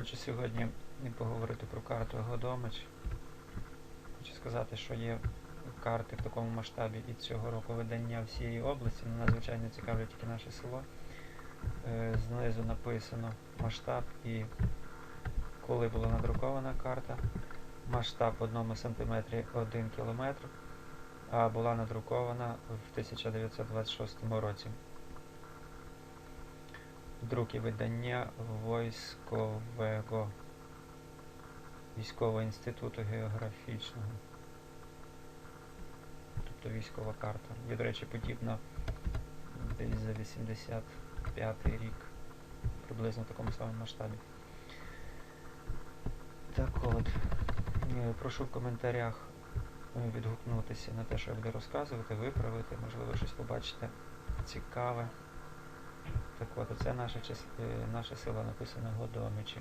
Хочу сьогодні поговорити про карту Годомич. Хочу сказати, що є карти в такому масштабі і цього року видання всієї області. Мене надзвичайно цікавлять тільки наше село. Е, Знизу написано масштаб і коли була надрукована карта. Масштаб в одному сантиметрі 1 кілометр, а була надрукована в 1926 році. Друки видання військового військового інституту географічного. Тобто військова карта. Є, до речі, подібна десь за 85 рік, приблизно в такому самому масштабі. Так от, е, прошу в коментарях е, відгукнутися на те, що я буду розказувати, виправити, можливо, щось побачите цікаве. Так от, оце наше, чис- е, наше написано Годомичі.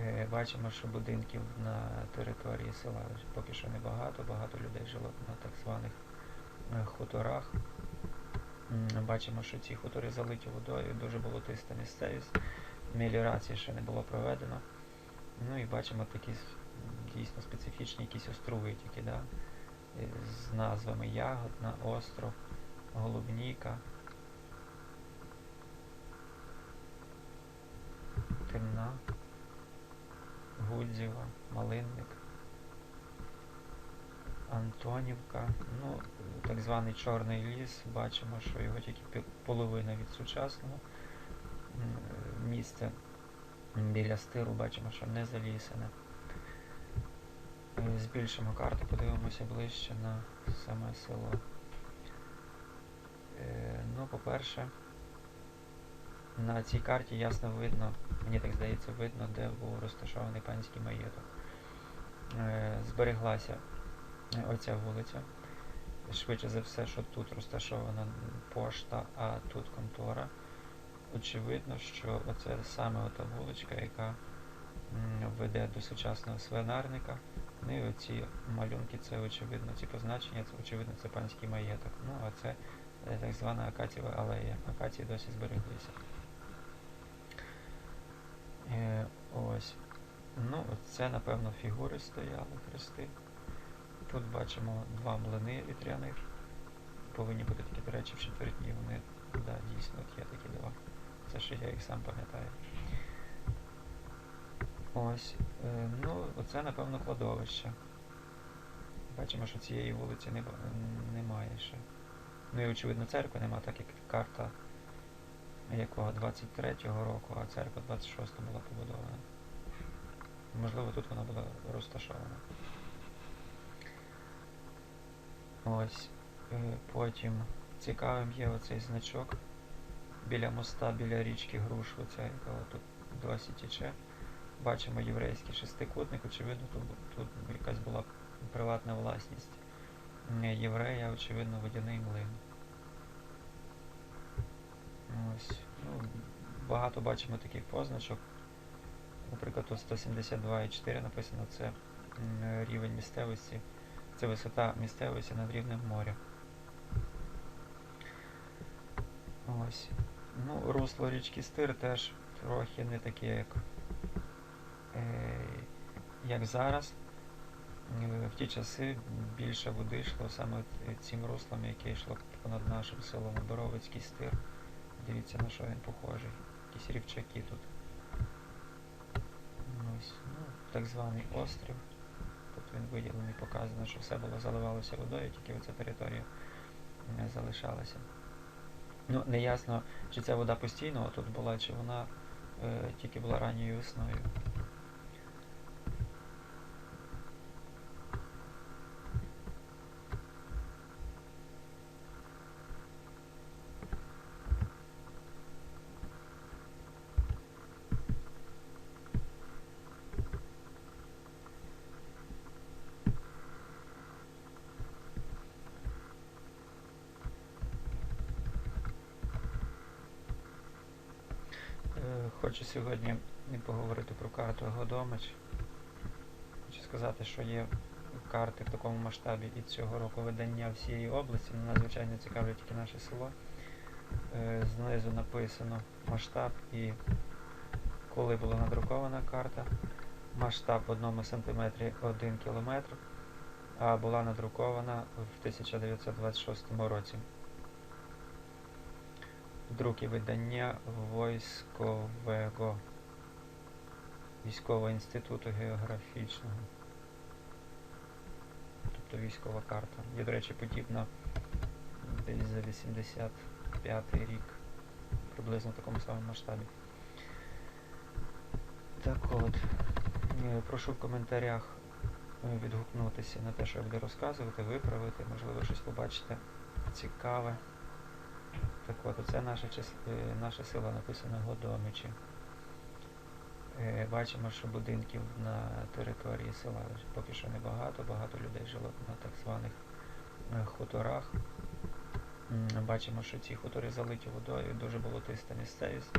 Е, Бачимо, що будинків на території села поки що небагато, багато людей жило на так званих е, хуторах. Бачимо, що ці хутори залиті водою, дуже болотиста місцевість, меліорації ще не було проведено. Ну і бачимо такі дійсно специфічні якісь острови тільки, да? з назвами Ягодна, Остров, Голубніка, Темна, Гудзєва, Малинник, Антонівка, ну, так званий Чорний ліс, бачимо, що його тільки половина від сучасного. М, е, біля стиру бачимо, що не залісене. Е, Збільшимо карту, подивимося ближче на саме село. Е, Ну, по-перше, на цій карті ясно видно, мені так здається, видно, де був розташований панський маєток. Е, Збереглася оця вулиця. Швидше за все, що тут розташована пошта, а тут контора. Очевидно, що оце саме ота вуличка, яка веде до сучасного свинарника. Ну і оці малюнки, це очевидно, ці позначення, це очевидно, це панський маєток. Ну, а це е, так звана Акатієва алея. Акації досі збереглися. Е, ось. Ну, це, напевно, фігури стояли, хрести. Тут бачимо два млини вітряних. Повинні бути такі, до речі, в четвертні. Вони, да, дійсно, от є такі два. Це ще я їх сам пам'ятаю. Ось. Е, ну, оце, напевно, кладовище. Бачимо, що цієї вулиці не, немає ще. Ну і очевидно церкви нема, так як карта якого 23-го року, а церква 26-го була побудована. Можливо, тут вона була розташована. Ось. Е, Потім цікавим є оцей значок біля моста, біля річки Груш, оця, яка тут досі тече. Бачимо єврейський шестикутник, очевидно, тут, тут якась була приватна власність єврея, очевидно, водяний млин. Ось. Ну, багато бачимо таких позначок. Наприклад, тут 172,4 написано, це рівень місцевості, це висота місцевості над рівнем моря. Ось. Ну, русло річки Стир теж трохи не таке, як, е, як зараз. В ті часи більше води йшло саме цим руслом, яке йшло понад нашим селом Боровицький стир. Дивіться на що він похожий. Якісь рівчаки тут. Ось, ну, так званий острів. Тут він виділений, показано, що все було заливалося водою, тільки оця територія не залишалася. Ну, не ясно, чи ця вода постійно тут була, чи вона е, тільки була ранньою весною. Е, Хочу сьогодні поговорити про карту Годомич. Хочу сказати, що є карти в такому масштабі і цього року видання всієї області. Мене надзвичайно цікавлять тільки наше село. Е, Знизу написано масштаб і коли була надрукована карта. Масштаб в одному сантиметрі 1 кілометр, а була надрукована в 1926 році. Друки видання військового військового інституту географічного. Тобто військова карта. Є, до речі, подібна десь за 85 рік, приблизно в такому самому масштабі. Так от, е, прошу в коментарях е, відгукнутися на те, що я буду розказувати, виправити, можливо, щось побачите цікаве. От, оце наша, е, наша сила написана Годомичі. Е, Бачимо, що будинків на території села поки що небагато, багато людей жило на так званих е, хуторах. Бачимо, що ці хутори залиті водою, дуже болотиста місцевість,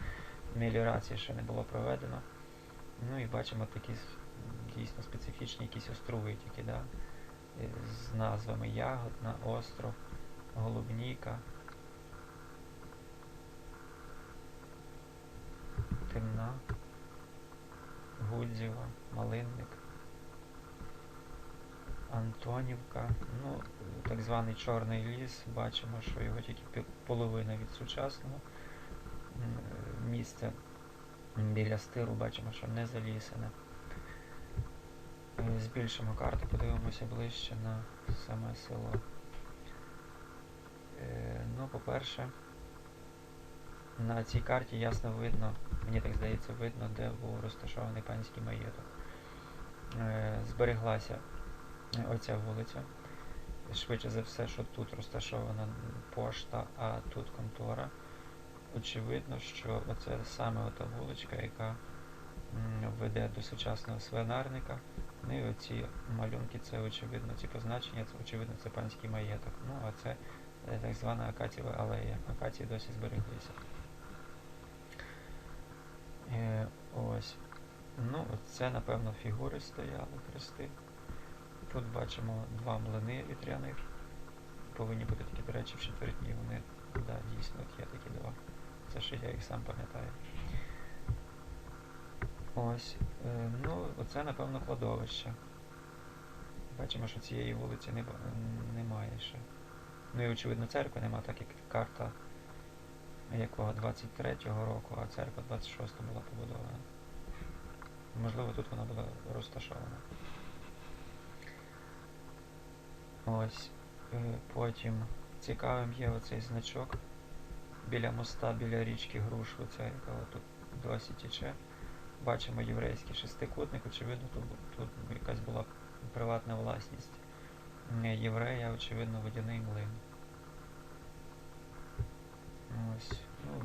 меліорації ще не було проведено. Ну і бачимо такі дійсно специфічні якісь острови тільки, да? з назвами Ягодна, Остров, Голубніка, Темна, Гудзєва, Малинник, Антонівка, ну, так званий Чорний ліс, бачимо, що його тільки половина від сучасного. М, е, біля стиру бачимо, що не залісене. Е, Збільшимо карту, подивимося ближче на саме село. Е, Ну, по-перше, на цій карті ясно видно, мені так здається, видно, де був розташований панський маєток. Е, Збереглася оця вулиця. Швидше за все, що тут розташована пошта, а тут контора. Очевидно, що оце саме ота вуличка, яка веде до сучасного свинарника. Ну і оці малюнки, це очевидно, ці позначення, це очевидно, це панський маєток. Ну, а це е, так звана Акатієва алея. Акації досі збереглися. Е, ось. Ну, це, напевно, фігури стояли, хрести. Тут бачимо два млини вітряних. Повинні бути такі, до речі, в четвертні. Вони, да, дійсно, от є такі два. Це ще я їх сам пам'ятаю. Ось. Е, ну, оце, напевно, кладовище. Бачимо, що цієї вулиці не, немає ще. Ну і очевидно церкви нема, так як карта якого 23-го року, а церква 26-го була побудована. Можливо, тут вона була розташована. Ось. Е, Потім цікавим є оцей значок біля моста, біля річки Груш, оця, яка тут досі тече. Бачимо єврейський шестикутник, очевидно, тут, тут якась була приватна власність е, єврея, очевидно, водяний млин. Ось. Ну,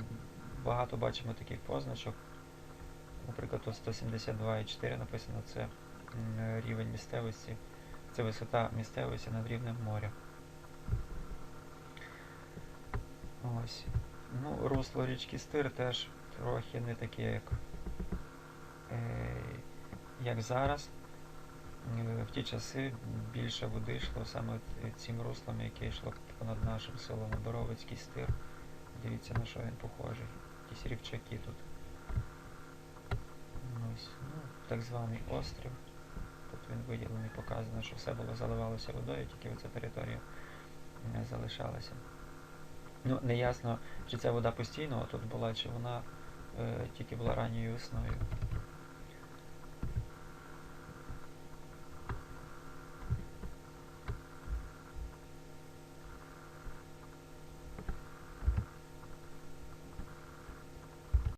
багато бачимо таких позначок. Наприклад, тут 172,4 написано, це рівень місцевості, це висота місцевості над рівнем моря. Ось. Ну, русло річки Стир теж трохи не таке, як, е, як зараз. Е, В ті часи більше води йшло саме цим руслом, яке йшло понад нашим селом Боровицький стир. Дивіться на що він похожий. Якісь рівчаки тут. Ось, ну, так званий острів. Тут він виділений, показано, що все було заливалося водою, тільки оця територія не залишалася. Ну, не ясно, чи ця вода постійно тут була, чи вона е, тільки була ранньою весною.